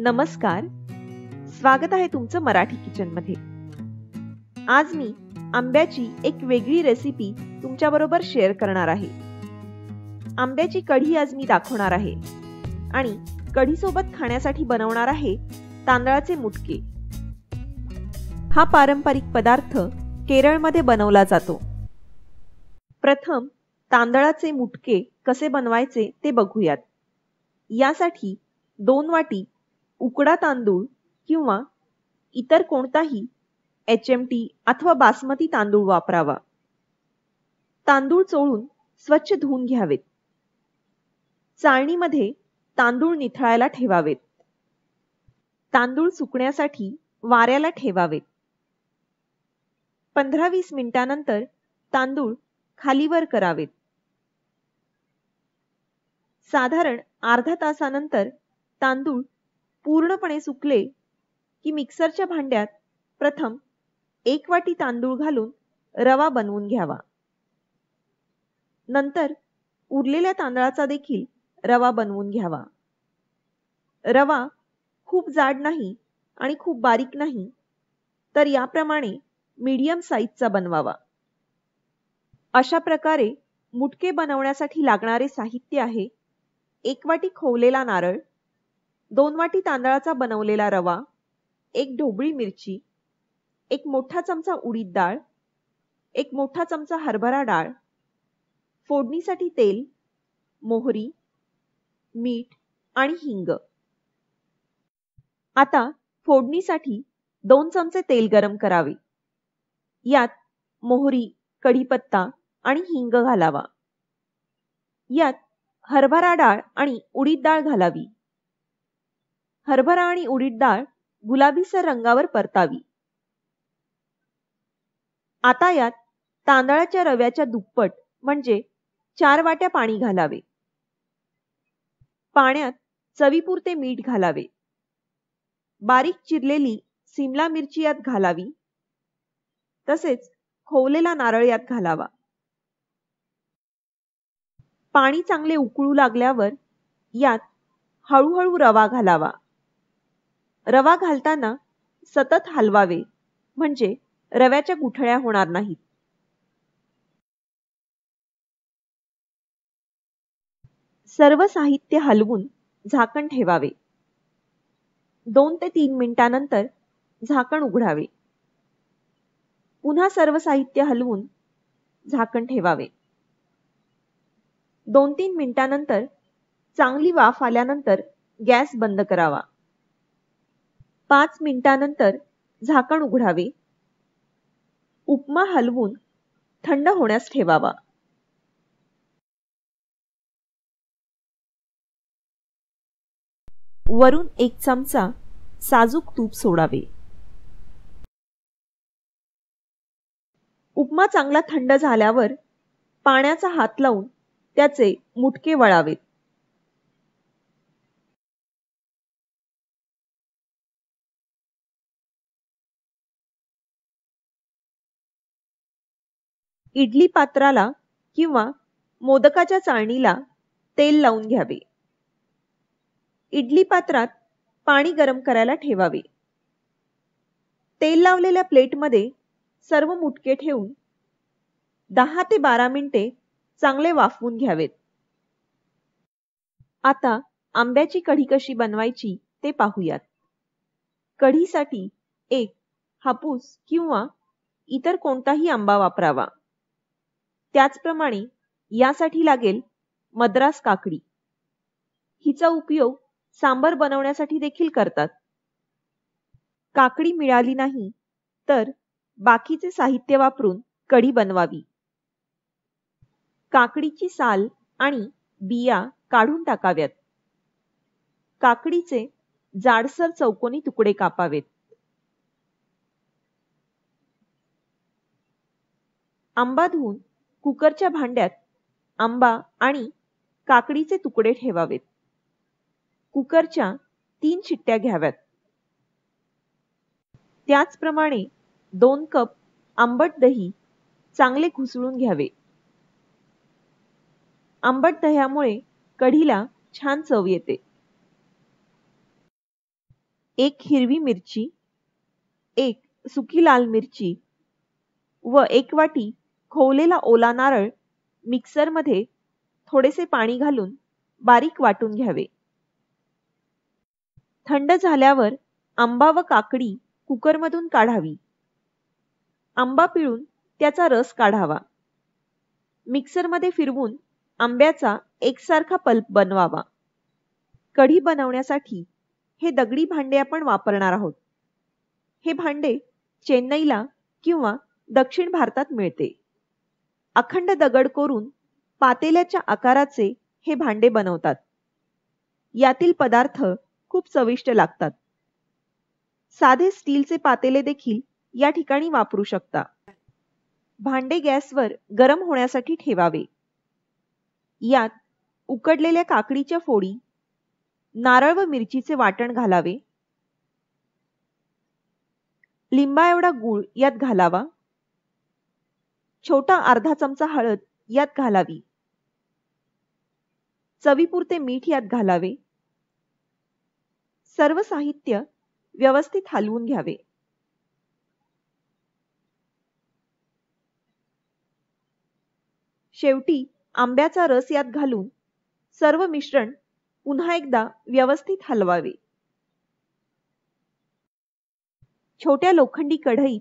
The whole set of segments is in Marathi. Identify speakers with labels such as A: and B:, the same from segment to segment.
A: नमस्कार. स्वागत आहे तुमचं मराठी किचनमध्ये आज मी आंब्याची एक वेगळी रेसिपी तुमच्या बरोबर शेअर करणार आहे. आंब्याची कढी आज मी दाखवणार आहे. आणि कढीसोबत खाण्यासाठी बनवणार आहे तांदळाचे मुटके. हा पारंपरिक पदार्थ केरळमध्ये बनवला जातो. प्रथम तांदळाचे मुटके कसे बनवायचे ते बघूयात. यासाठी दोन वाटी उकडा तांदूळ किंवा इतर कोणताही एच एम टी अथवा बासमती तांदूळ वापरावा. तांदूळ चोळून स्वच्छ धुवून घ्यावेत. चाळणीमध्ये तांदूळ निथळायला ठेवावेत. तांदूळ सुकण्यासाठी वाऱ्याला ठेवावेत. पंधरा वीस मिनिटानंतर तांदूळ खालीवर करावेत. साधारण अर्धा तासानंतर तांदूळ पूर्णपणे सुकले की मिक्सरच्या भांड्यात प्रथम एक वाटी तांदूळ घालून रवा बनवून घ्यावा. नंतर उरलेल्या तांदळाचा देखील रवा बनवून घ्यावा. रवा खूप जाड नाही आणि खूप बारीक नाही तर याप्रमाणे मीडियम साईजचा बनवावा. अशा प्रकारे मुटके बनवण्यासाठी लागणारे साहित्य आहे एक वाटी खोवलेला नारळ दोन वाटी तांदळाचा बनवलेला रवा एक ढोबळी मिरची एक मोठा चमचा उडीद डाळ एक मोठा चमचा हरभरा डाळ फोडणीसाठी तेल मोहरी मीठ आणि हिंग. आता फोडणीसाठी दोन चमचे तेल गरम करावे. यात मोहरी कढीपत्ता आणि हिंग घालावा. यात हरभरा डाळ आणि उडीद डाळ घालावी. हरभरा आणि उडीद डाळ गुलाबीसर रंगावर परतावी. आता यात तांदळाच्या रव्याच्या दुप्पट म्हणजे चार वाट्या पाणी घालावे. पाण्यात चवीपुरते मीठ घालावे. बारीक चिरलेली सिमला मिरची यात घालावी. तसेच खोवलेला नारळ यात घालावा. पाणी चांगले उकळू लागल्यावर यात हळूहळू रवा घालावा. रवा घालताना सतत हलवावे म्हणजे रव्याच्या गुठळ्या होणार नाहीत. सर्व साहित्य हलवून झाकण ठेवावे. दोन ते तीन मिनिटानंतर झाकण उघडावे. पुन्हा सर्व साहित्य हलवून झाकण ठेवावे. दोन तीन मिनिटानंतर चांगली वाफ आल्यानंतर गॅस बंद करावा. पाच मिनिटानंतर झाकण उघडावे. उपमा हलवून थंड होण्यास ठेवावा. वरून एक चमचा साजूक तूप सोडावे. उपमा चांगला थंड झाल्यावर पाण्याचा हात लावून त्याचे मुटके वळावेत. इडली पात्राला किंवा मोदकाच्या चाळणीला तेल लावून घ्यावे. इडली पात्रात पाणी गरम करायला ठेवावे. तेल लावलेल्या प्लेटमध्ये सर्व मुटके ठेवून दहा ते बारा मिनिटे चांगले वाफवून घ्यावेत. आता आंब्याची कढी कशी बनवायची ते पाहूयात. कढीसाठी एक हापूस किंवा इतर कोणताही आंबा वापरावा. त्याचप्रमाणे यासाठी लागेल मद्रास काकडी. हिचा उपयोग सांबर बनवण्यासाठी देखील करतात. काकडी मिळाली नाही तर बाकीचे साहित्य वापरून कढी बनवावी. काकडीची साल आणि बिया काढून टाकाव्यात. काकडीचे जाडसर चौकोनी तुकडे कापावेत. आंबा धुवून कुकरच्या भांड्यात आंबा आणि काकडीचे तुकडे ठेवावेत. कुकरच्या तीन शिट्ट्या घ्याव्यात. त्याचप्रमाणे दोन कप आंबट दही चांगले घुसळून घ्यावे. आंबट दह्यामुळे कढीला छान चव येते. एक हिरवी मिरची एक सुकी लाल मिरची व एक वाटी खोवलेला ओला नारळ मिक्सरमध्ये थोडेसे पाणी घालून बारीक वाटून घ्यावे. थंड झाल्यावर आंबा व काकडी कुकरमधून काढावी. आंबा पिळून त्याचा रस काढावा. मिक्सरमध्ये फिरवून आंब्याचा एकसारखा पल्प बनवावा. कढी बनवण्यासाठी हे दगडी भांडे आपण वापरणार आहोत. हे भांडे चेन्नईला किंवा दक्षिण भारतात मिळते. अखंड दगड कोरून पातेल्याच्या आकाराचे हे भांडे बनवतात. यातील पदार्थ खूप चविष्ट लागतात. साधे स्टीलचे पातेले देखील या ठिकाणी वापरू शकता. भांडे गॅसवर गरम होण्यासाठी ठेवावे. यात उकडलेल्या काकडीच्या फोडी नारळ व मिरचीचे वाटण घालावे. लिंबा एवढा गूळ यात घालावा. छोटा अर्धा चमचा हळद यात घालावी. चवीपुरते मीठ यात घालावे. सर्व साहित्य व्यवस्थित हलवून घ्यावे. शेवटी आंब्याचा रस यात घालून सर्व मिश्रण पुन्हा एकदा व्यवस्थित हलवावे. छोट्या लोखंडी कढईत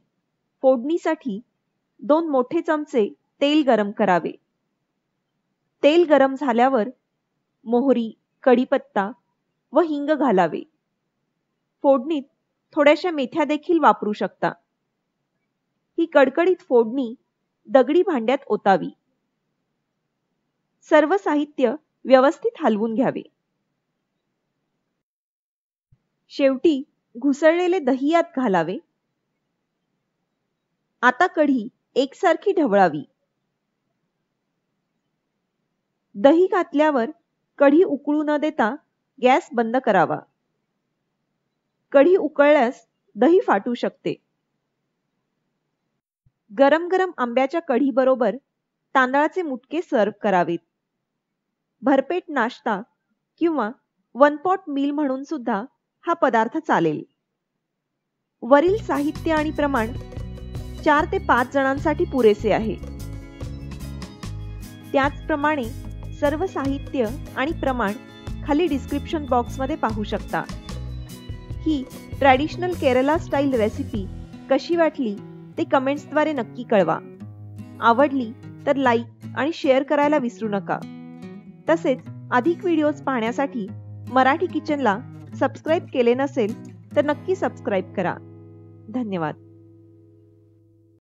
A: फोडणीसाठी दोन मोठे चमचे तेल गरम करावे. तेल गरम झाल्यावर मोहरी कढीपत्ता व हिंग घालावे. फोडणीत थोड्याशा मेथ्या देखील वापरू शकता. ही कडकडीत फोडणी दगडी भांड्यात ओतावी. सर्व साहित्य व्यवस्थित हलवून घ्यावे. शेवटी घुसळलेले दही यात घालावे. आता कढी एकसारखी ढवळावी. दही घातल्यावर कढी उकळू न देता गॅस बंद करावा. कढी उकळल्यास दही फाटू शकते. गरम गरम आंब्याच्या कढी बरोबर तांदळाचे मुटके सर्व करावेत. भरपेट नाश्ता किंवा वन पॉट मील म्हणून सुद्धा हा पदार्थ चालेल. वरील साहित्य आणि प्रमाण चार ते पाच जणांसाठी पुरेसे आहे. त्याचप्रमाणे सर्व साहित्य आणि प्रमाण खाली डिस्क्रिप्शन बॉक्समध्ये पाहू शकता. ही ट्रॅडिशनल केरला स्टाईल रेसिपी कशी वाटली ते कमेंट्सद्वारे नक्की कळवा. आवडली तर लाईक आणि शेअर करायला विसरू नका. तसेच अधिक व्हिडिओज पाहण्यासाठी मराठी किचनला सबस्क्राईब केले नसेल तर नक्की सबस्क्राईब करा. धन्यवाद.